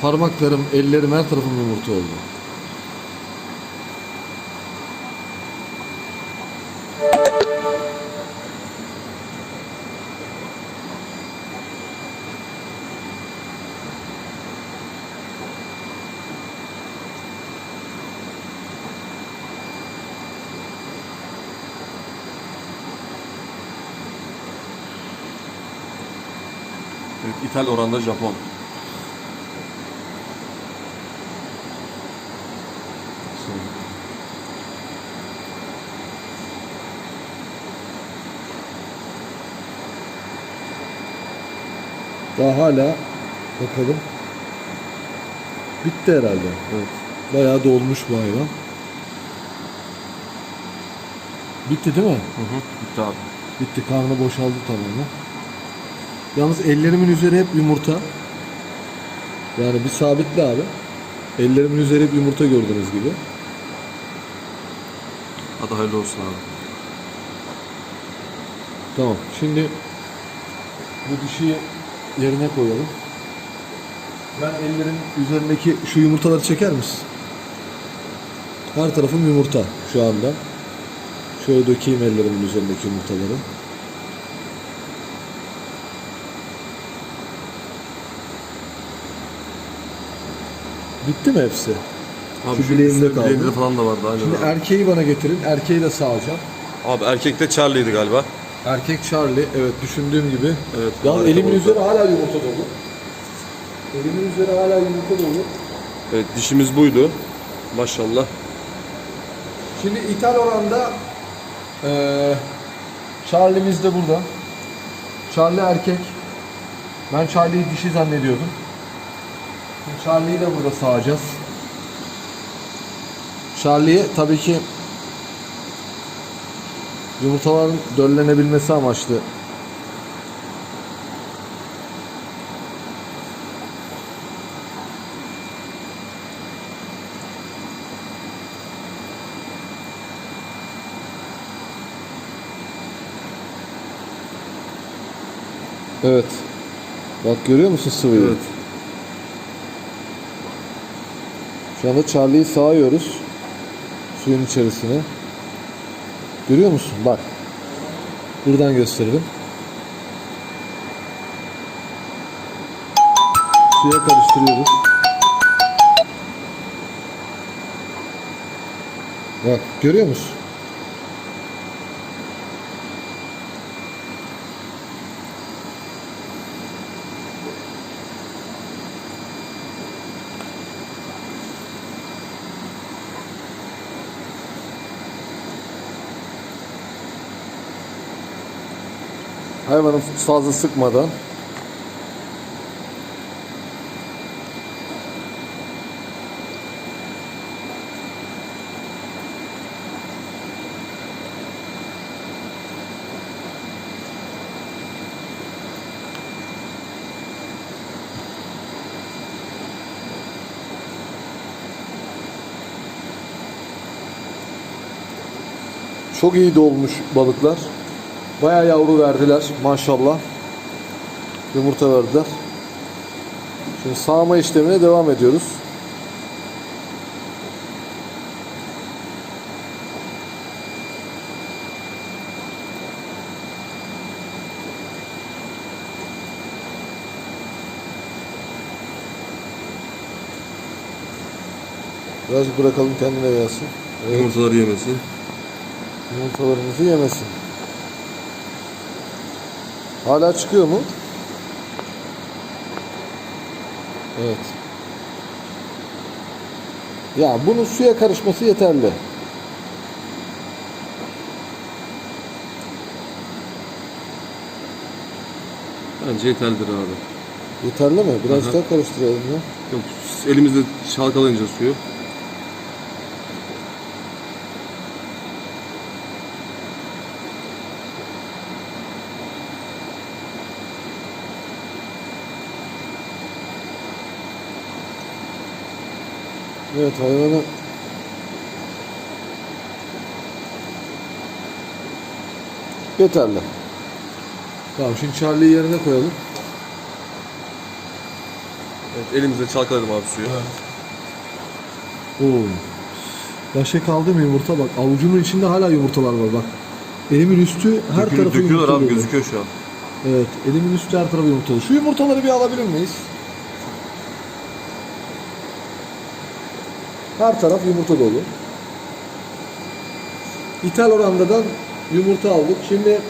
Parmaklarım, ellerim her tarafım yumurta oldu. Evet, İthal oranda Japon. Daha hala bakalım. Bitti herhalde. Evet. Bayağı dolmuş bu hayvan. Bitti değil mi? Hı hı. Bitti abi. Bitti. Karnı boşaldı tamamen. Yalnız ellerimin üzeri hep yumurta. Yani bir sabitli abi. Ellerimin üzeri hep yumurta gördüğünüz gibi. Hadi hayırlı olsun abi. Tamam. Şimdi bu dişiyi yerine koyalım. Ben ellerin üzerindeki şu yumurtaları çeker misin? Her tarafım yumurta şu anda. Şöyle dökeyim ellerimin üzerindeki yumurtaları. Bitti mi hepsi? Abi Şu bileğimde kaldı. bileğimde falan da vardı aynen Şimdi abi. erkeği bana getirin. Erkeği de sağacağım. Abi erkekte Charlie'ydi galiba. Erkek Charlie. Evet düşündüğüm gibi. Evet, Ya harika elimin oldu. üzeri hala yumurta dolu. Elimin üzeri hala yumurta dolu. Evet dişimiz buydu. Maşallah. Şimdi ithal oranda eee Charlie'miz de burada. Charlie erkek. Ben Charlie'yi dişi zannediyordum. Şimdi Charlie'yi de burada sağacağız. Charlie'ye tabii ki yumurtaların döllenebilmesi amaçlı Evet. Bak görüyor musun sıvıyı? Evet. Şu anda Charlie'yi sağıyoruz. Suyun içerisine. Görüyor musun? Bak. Buradan gösterelim. Suya karıştırıyoruz. Bak görüyor musun? Hayvanı fazla sıkmadan Çok iyi dolmuş balıklar. Bayağı yavru verdiler maşallah. Yumurta verdiler. Şimdi sağma işlemine devam ediyoruz. Birazcık bırakalım kendine gelsin. Evet. Yumurtaları yemesin. Yumurtalarımızı yemesin. Hala çıkıyor mu? Evet. Ya bunun suya karışması yeterli. Bence yeterlidir abi. Yeterli mi? Biraz hı. daha karıştıralım ya. Yok elimizde çalkalayınca suyu. Evet hayvanı yeterli. Tamam şimdi Charlie'yi yerine koyalım. Evet, elimizle çalkaladım abi suyu. Oo. Başka kaldı mı yumurta bak avucumun içinde hala yumurtalar var bak. Elimin üstü her Dökülü- tarafı döküyorlar yumurta abi gözüküyor şu an. Evet elimin üstü her tarafı yumurta dolu. Şu yumurtaları bir alabilir miyiz? Her taraf yumurta dolu. İthal orandadan yumurta aldık. Şimdi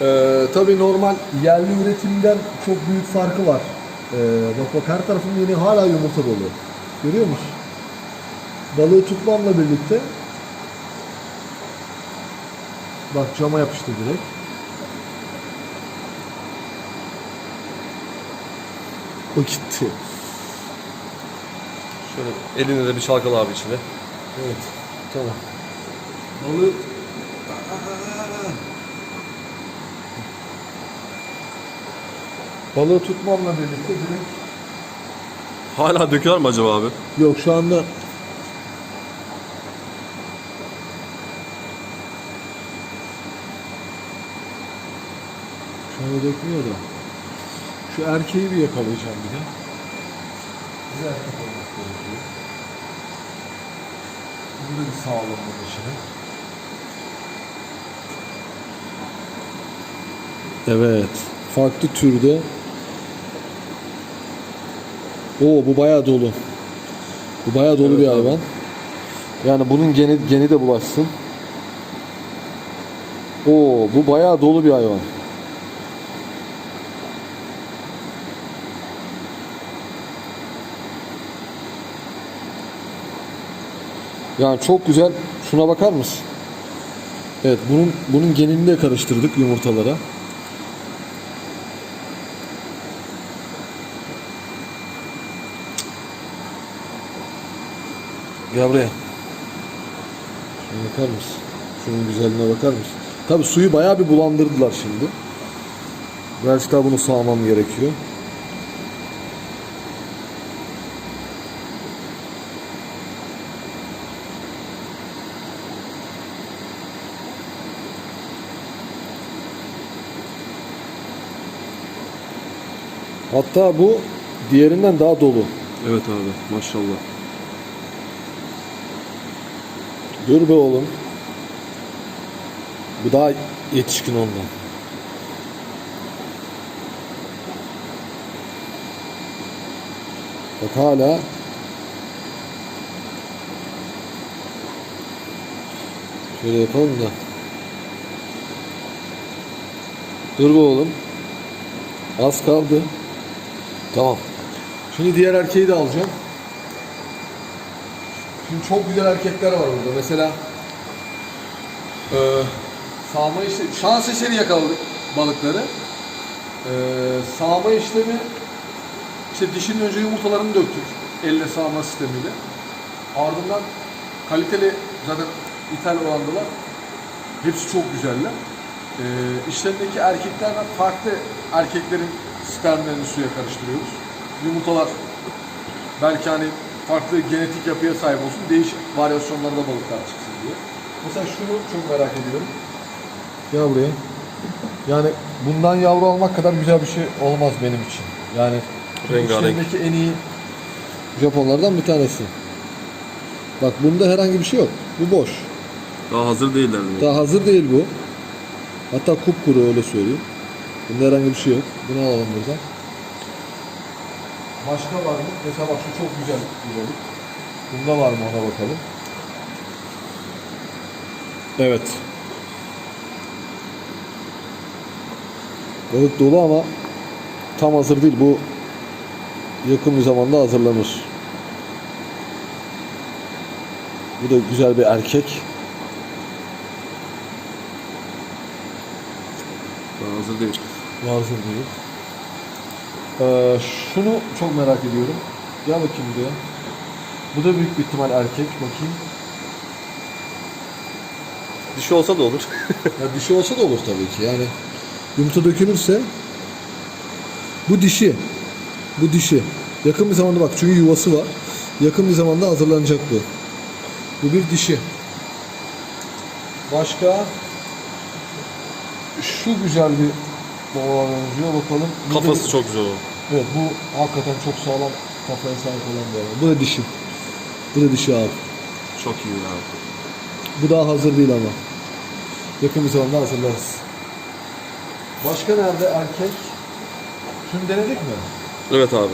eee tabi normal yerli üretimden çok büyük farkı var. Eee bak bak her tarafın yeni hala yumurta dolu. Görüyor musun? Balığı tutmamla birlikte bak cama yapıştı direkt. O gitti. Şöyle eline de bir çalkala abi içine. Evet. Tamam. Balığı Balığı tutmamla birlikte direkt Hala döküyorlar mı acaba abi? Yok şu anda Şu anda dökmüyor da Şu erkeği bir yakalayacağım bir de Erkek olmak gerekiyor Bunu da bir sağlamlık içine Evet farklı türde Oo bu bayağı dolu. Bu bayağı dolu Evet bir hayvan. Yani bunun geni, geni de bulaşsın. Oo bu bayağı dolu bir hayvan. Yani çok güzel. Şuna bakar mısın? Evet bunun bunun genini de karıştırdık yumurtalara. Gel buraya. Şuna bakar mısın? Şunun güzelliğine bakar mısın? Tabi suyu bayağı bir bulandırdılar şimdi. Birazcık daha bunu sağmam gerekiyor. Hatta bu diğerinden daha dolu. Evet abi maşallah. Dur be oğlum. Bu daha yetişkin ondan. Bak hala Şöyle yapalım da. Dur be oğlum. Az kaldı. Tamam. Şimdi diğer erkeği de alacağım. Şimdi çok güzel erkekler var burada. Mesela eee sağma işte şans eseri yakaladık balıkları. Eee sağma işlemi işte dişinin önce yumurtalarını döktük elle sağma sistemiyle. Ardından kaliteli zaten ithal olandılar. Hepsi çok güzeller. Eee işlerindeki erkeklerden farklı erkeklerin spermlerini suya karıştırıyoruz. Yumurtalar belki hani farklı genetik yapıya sahip olsun, değişik varyasyonlarda balıklar çıksın diye. Mesela şunu çok merak ediyorum. Gel buraya. Yani bundan yavru almak kadar güzel bir şey olmaz benim için. Yani Rengarenk. içlerindeki en iyi Japonlardan bir tanesi. Bak bunda herhangi bir şey yok. Bu boş. Daha hazır değiller mi? Daha hazır değil bu. Hatta kupkuru öyle söyleyeyim. Bunda herhangi bir şey yok. Bunu alalım buradan. Başka var mı? Mesela bak şu çok güzel bir balık. Bunda var mı ona bakalım. Evet. Balık dolu ama tam hazır değil. Bu yakın bir zamanda hazırlanır. Bu da güzel bir erkek. Daha hazır değil. Hazır değil. Ee, şunu çok merak ediyorum. Gel bakayım buraya. Bu da büyük bir ihtimal erkek. Bakayım. Dişi olsa da olur. Ya dişi olsa da olur tabii ki. Yani yumurta dökülürse bu dişi. Bu dişi. Yakın bir zamanda bak çünkü yuvası var. Yakın bir zamanda hazırlanacak bu. Bu bir dişi. Başka şu güzel bir balığa benziyor. Bakalım. Da Kafası bir- çok güzel o. Evet bu hakikaten çok sağlam kafaya sahip olan bir hayvan. Bu da dişi. Bu da dişi abi. Çok iyi abi. Bu daha hazır değil ama. Yakın bir zamanda hazırlarız. Başka nerede erkek? Tüm denedik mi? Evet abi.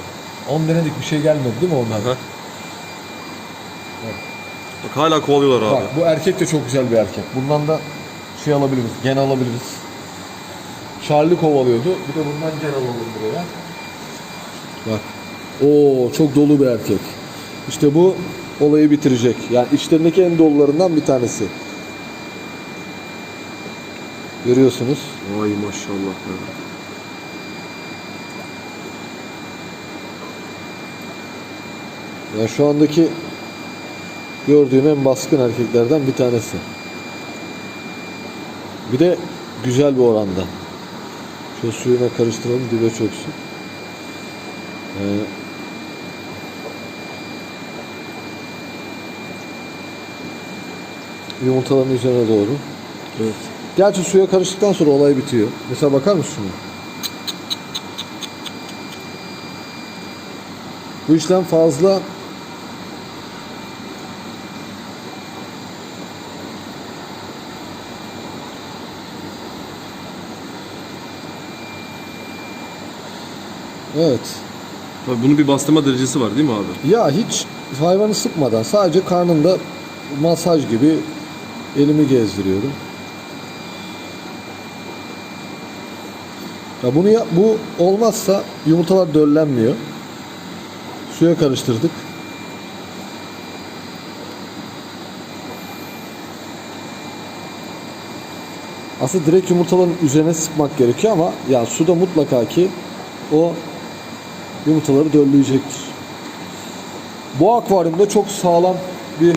10 denedik bir şey gelmedi değil mi ondan? Aha. Bak hala kovalıyorlar abi. Bak bu erkek de çok güzel bir erkek. Bundan da şey alabiliriz, gen alabiliriz. Charlie kovalıyordu. Bir de bundan gen alalım buraya. Bak. Oo çok dolu bir erkek. İşte bu olayı bitirecek. Yani içlerindeki en dolularından bir tanesi. Görüyorsunuz. Vay maşallah ya. Ya şu andaki gördüğüm en baskın erkeklerden bir tanesi. Bir de güzel bir oranda. Şu suyuna karıştıralım dibe çöksün. Ee, yumurtaların üzerine doğru. Evet. Gerçi suya karıştıktan sonra olay bitiyor. Mesela bakar mısın? Bu işlem fazla Evet. Tabii bunun bir bastırma derecesi var değil mi abi? Ya hiç hayvanı sıkmadan sadece karnında masaj gibi elimi gezdiriyorum. Ya bunu ya, bu olmazsa yumurtalar döllenmiyor. Suya karıştırdık. Aslında direkt yumurtaların üzerine sıkmak gerekiyor ama ya suda mutlaka ki o yumurtaları dölleyecektir. Bu akvaryumda çok sağlam bir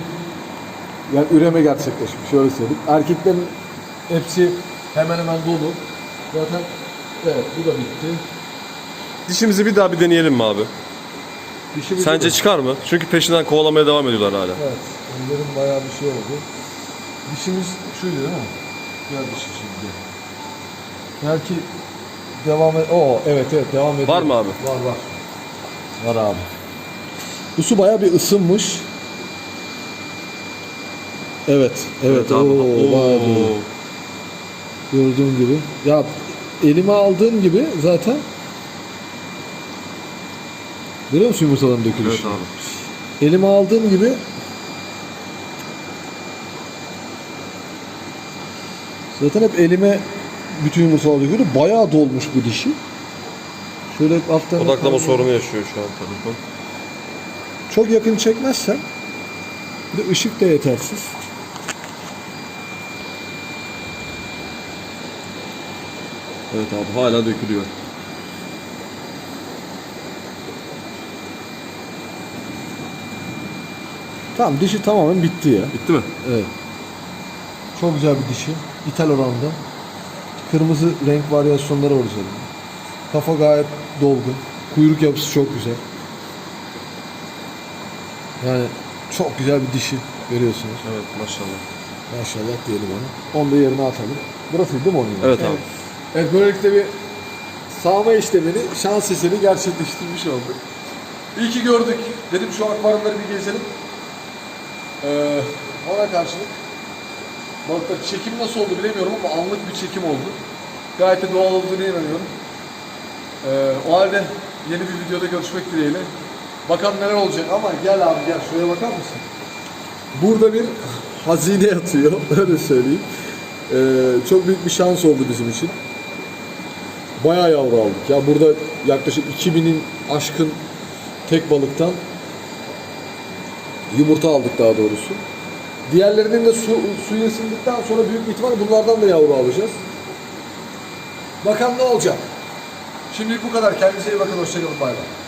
yani üreme gerçekleşmiş. Şöyle söyleyeyim. Erkeklerin hepsi hemen hemen dolu. Zaten evet bu da bitti. Dişimizi bir daha bir deneyelim mi abi? Dişimizi Sence de- çıkar mı? Çünkü peşinden kovalamaya devam ediyorlar hala. Evet. Ellerim bayağı bir şey oldu. Dişimiz şuydu değil mi? Gel dişi şimdi. Belki devam et. Oo evet evet devam ediyor. Var mı abi? Var var. Var abi. Bu su bayağı bir ısınmış. Evet, evet. abi. Oo, bayağı. Oo. Gördüğün gibi. Ya elime aldığım gibi zaten Görüyor musun yumurtaların dökülüşü? Evet abi. Elime aldığım gibi Zaten hep elime bütün yumurtalar döküyordu. Bayağı dolmuş bu dişi. Şöyle alttan Odaklama sorunu yaşıyor şu an telefon. Çok yakın çekmezsen bir de ışık da yetersiz. Evet abi hala dökülüyor. Tamam dişi tamamen bitti ya. Bitti mi? Evet. Çok güzel bir dişi. İthal oranda. Kırmızı renk varyasyonları var üzerinde. Kafa gayet dolgun. Kuyruk yapısı çok güzel. Yani çok güzel bir dişi görüyorsunuz. Evet maşallah. Maşallah diyelim ona. Onu da yerine atalım. Burası değil mi onun? Evet abi. Evet böylelikle bir sağma işlemini, şans eseri gerçekleştirmiş olduk. İyi ki gördük. Dedim şu akvaryumları bir gezelim. Ee, ona karşılık balıklar çekim nasıl oldu bilemiyorum ama anlık bir çekim oldu. Gayet de doğal olduğunu inanıyorum. Ee, o halde yeni bir videoda görüşmek dileğiyle. Bakalım neler olacak ama gel abi gel şuraya bakar mısın? Burada bir hazine yatıyor öyle söyleyeyim. Ee, çok büyük bir şans oldu bizim için. Bayağı yavru aldık. Ya burada yaklaşık 2000'in aşkın tek balıktan yumurta aldık daha doğrusu. Diğerlerinin de su, suyu ısındıktan sonra büyük bir ihtimalle bunlardan da yavru alacağız. Bakalım ne olacak. Şimdilik bu kadar. Kendinize iyi bakın. Hoşçakalın. Bay bay.